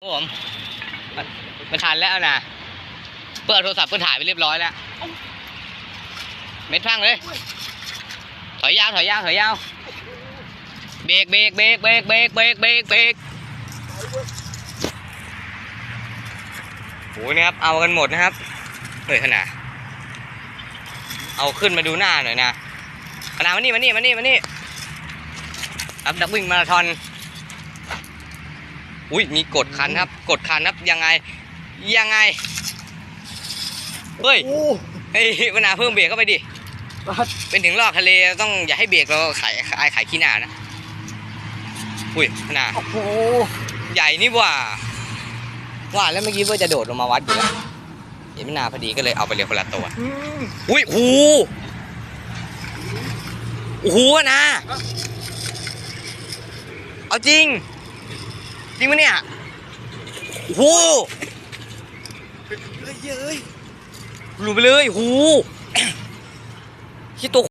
ผมมันมันทันแล้วนะเปิดโทรศัพท์เพื่อถ่ายไปเรียบร้อยแล้ว เม็ดพังเลย ถอยยาวถอยยาวถอยยาว เบรกเบรกเบรกเบรกเบรกเบรกเบรกเบรกโอ้ยนะครับ เอากันหมดนะครับเฮ้ยขนาดเอาขึ้นมาดูหน้าหน่อยนะขนาดมานี่มานี่มานี่มานี่ครับนักวิ่งมาราธอน อุ้ยมีกดคันครับ กดคันครับยังไงยังไงเฮ้ยโอ้เฮ้ยมนาเพิ่มเบรกเข้าไปดิปัดเป็นถึงลอกทะเลต้องอย่าให้เบรกเราขายขายขายขี้หน้านะอุ้ยขนาดโอ้โหใหญ่นี่หว่าว่าแล้วเมื่อกี้ว่าจะโดดลงมาวัดอยู่แล้วเห็นไม่นาพอดีก็เลยเอาไปเลยคนละตัวอืมอุ้ยหูโอ้โหนะเอาจริง จริงปะเนี่ยโอ้โหเฮ้ยเอ้ยหลุดไปเลยหูคิดตัว